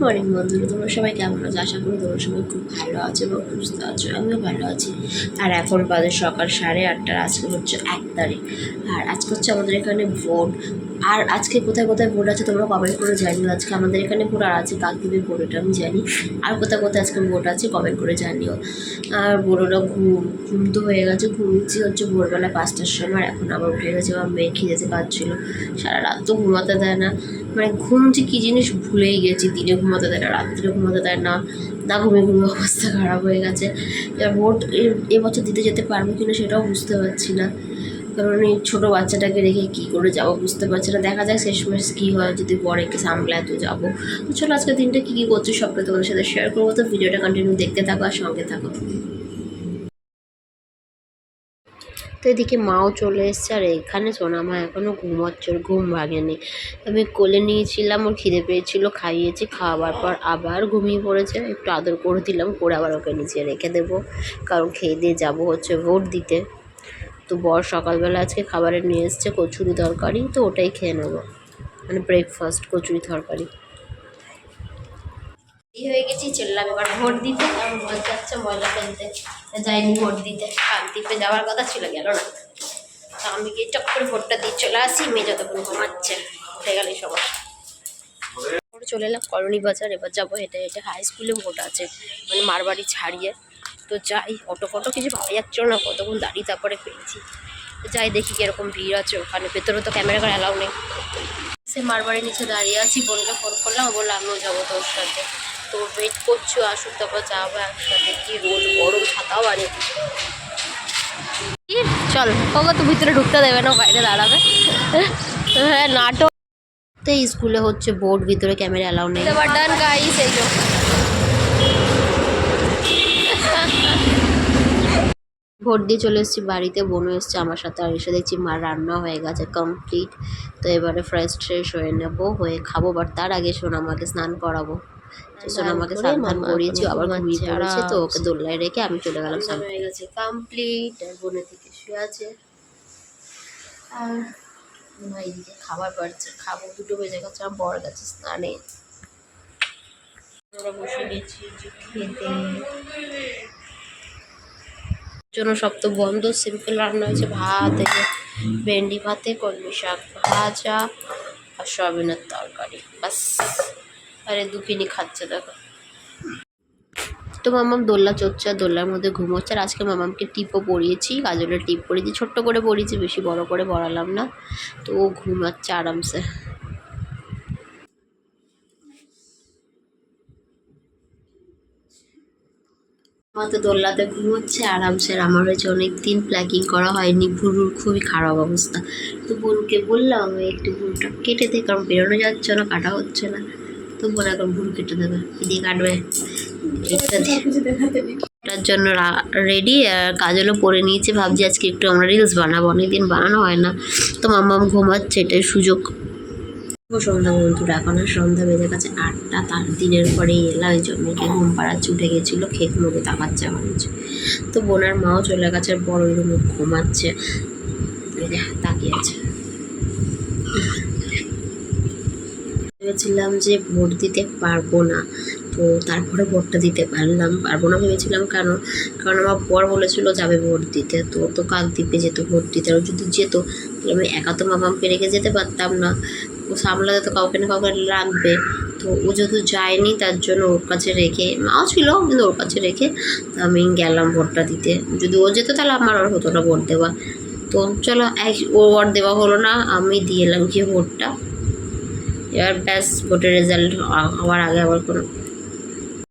Morning বন্ধুরা তোমরা সবাই কেমন আছো? আশা করি তোমরা সবাই খুব ভালো আছো এবং সুস্থ আছো। আমিও ভালো আছি। আর এখন বাজে সকাল সাড়ে আটটার, আজকে হচ্ছে এক তারিখ। আর আজকে হচ্ছে আমাদের এখানে ভোট। আর আজকে কোথায় কোথায় ভোট আছে তোমরা কমেন্ট করে জানিও। আজকে আমাদের এখানে ভোট আর আছে কাকদ্বীপে ভোট এটা আমি জানি। আর কোথায় কোথায় আজকে ভোট আছে কমেন্ট করে জানিও। আর বড়োরা ঘুম ঘুম তো হয়ে গেছে। ঘুমিয়েছি হচ্ছে ভোরবেলা পাঁচটার সময়। আর এখন আবার উঠে গেছে, আমার মেয়ে খিদেতে পাচ্ছিলো সারা রাত তো ঘুমাতে দেয় না। মানে ঘুম যে কী জিনিস ভুলেই গেছি, দিনে ঘুমাতে দেয় না রাত্রে ঘুমাতে দেয় না। না ঘুমিয়ে ঘুমিয়ে অবস্থা খারাপ হয়ে গেছে। এবার ভোট এবছর দিতে যেতে পারব কিনা সেটাও বুঝতে পারছি না। কারণ এই ছোটো বাচ্চাটাকে রেখে কী করে যাব বুঝতে পারছি না। দেখা যাক শেষমেশ কী হয়, যদি বড়কে সামলায় তো যাব। তো চলো আজকে দিনটা কী কী করছ সবটা তোমাদের সাথে শেয়ার করব। তো ভিডিওটা কন্টিনিউ দেখতে থাকো আর সঙ্গে থাকো। তো এদিকে মাও চলে এসছে, আর এখানে সোনামা এখনও ঘুমাচ্ছে, ওর ঘুম ভাঙেনি। আমি কোলে নিয়েছিলাম, ওর খিদে পেয়েছিল, খাইয়েছি, খাওয়ার পর আবার ঘুমিয়ে পড়েছে। একটু আদর করে দিলাম, করে আবার ওকে নিচে রেখে দেবো। কারণ খেয়ে দিয়ে যাব হচ্ছে ভোট দিতে। তো বর সকালবেলা আজকে খাবারে নিয়ে এসছে, কচুরি তরকারি, তো ওটাই খেয়ে নেব। মানে ব্রেকফাস্ট কচুরি তরকারি। এই হয়ে গেছি, চললাম এবার ভোট দিতে। আর মজা যাচ্ছে ময়লা ফেলতে। যাইনি ভোট দিতে। কাকদ্বীপে যাওয়ার কথা ছিল, গেল না। তা আমি গিয়ে চট করে ভোটটা দিয়ে চলে আসি, মেয়ে যতক্ষণ ঘুমাচ্ছে, উঠে গেলে সবার চলে এলাম কলোনি বাজার, এবার যাব হেঁটে হেঁটে হাই স্কুলে ভোট আছে মানে মারবাড়ি ছাড়িয়ে। তো যাই, অটো ফটো কিছু পাওয়া যাচ্ছিল না, কতক্ষণ দাঁড়িয়ে তারপরে পেয়েছি যাই দেখি কীরকম ভিড় আছে ওখানে, ভেতরে তো ক্যামেরা করে অ্যালাউ নেই। সে মারবাড়ির নিচে দাঁড়িয়ে আছি, বোনকে ফোন করলাম, ও বলল, আমিও যাব তোর সাথে। তো ওয়েট করছ আসুক তারপর যাব একসাথে। কি রোদ গরম ছাতাও আনে চল ওকে তো ভিতরে ঢুকতে দেবে না বাইরে দাঁড়াবে। হ্যাঁ নাটক। তো স্কুলে হচ্ছে বোর্ড ভিতরে ক্যামেরা অ্যালাউ নেই। এবার ডান গাইস এই ভোট দিয়ে চলে এসেছি বাড়িতে বোনও এসছে আমার সাথে আর এসে দেখছি মার রান্না হয়ে গেছে কমপ্লিট তো এবারে ফ্রেশ ট্রেশ হয়ে নেব হয়ে খাব বাট তার আগে শোন আমাকে স্নান করাবো। তো সোনামাকে স্নান টান করিয়েছি আবার ঘুমিয়ে পড়েছে তো ওকে দোল্লায় রেখে আমি চলে গেলাম স্নান হয়ে গেছে কমপ্লিট আর বোনের থেকে শুয়ে আছে। আর মা এদিকে খাবার বাড়ছে খাব দুটো বেজে গেছে আর বড় গেছে স্নানে। আমরা বসে গেছি খেতে। জন্য সব তো বন্ধ সিম্পল রান্না হয়েছে ভাত ভেন্ডি ভাতে কলমি শাক ভাজা আর সয়াবিনের তরকারি বাস আরে দুখিনি খাচ্ছে, দেখো। তো মামাম দোল্লা চড়ছে আর দোল্লার মধ্যে ঘুমোচ্ছে। আর আজকে মামামকে টিপও পরিয়েছি গাজলের টিপ পরিয়েছি। ছোট্ট করে পরিয়েছি, বেশি বড় করে পড়ালাম না। তো ও ঘুমাচ্ছে আরামসে। আমার তো দোল্লাতে ঘুমোচ্ছে, আরামসে। আর আমার হয়েছে অনেক দিন প্ল্যাকিং করা হয়নি। ভুরুর খুবই খারাপ অবস্থা। তো বোনকে বললাম একটু ভুরুটা কেটে দে, কারণ বেরোনো যাচ্ছে না, কাটা হচ্ছে না। তো বোন এখন ভুরু কেটে দেবে, দিয়ে কাটবে। তার জন্য রেডি আর কাজলও পরে নিয়েছে, ভাবছি আজকে একটু আমরা রিলস বানাবো, অনেকদিন বানানো হয় না। তো মাম্মাম ঘুমাচ্ছে, এটাই সুযোগ। সন্ধ্যা বন্ধুরা এখন আর সন্ধ্যা বেজে গেছে আটটা, তার দিনের পরেই এলাম, এই জন্য ঘুম পাড়াচ্ছে, উঠে গেছিল, খেত মুখে তাকাচ্ছে আমার তো বোনার মাও চলে গেছে, আর বড় রুমে ঘুমাচ্ছে। তাকিয়ে আছে। ভেবেছিলাম যে ভোট দিতে পারব না। তো তারপরে ভোটটা দিতে পারলাম। পারব না ভেবেছিলাম কেন? কারণ আমার বর বলেছিল যাবে ভোট দিতে। তো তো কাকদ্বীপে যেত ভোট দিতে। আর যদি যেত, তাহলে আমি একা তো মামামকে রেখে যেতে পারতাম না। ও সামলাতে তো কাউকে না কাউকে লাগবে। তো ও যেহেতু যায়নি, তার জন্য ওর কাছে রেখে, মাও ছিল কিন্তু ওর কাছে রেখে আমি গেলাম ভোটটা দিতে। যদি ও যেত, তাহলে আমার আর হতো না ভোট দেওয়া। তো চলো, এক, ও আর দেওয়া হলো না। আমি দিয়ে এলাম গিয়ে ভোটটা। এবার ব্যাস ভোটের রেজাল্ট হওয়ার আগে আবার কোনো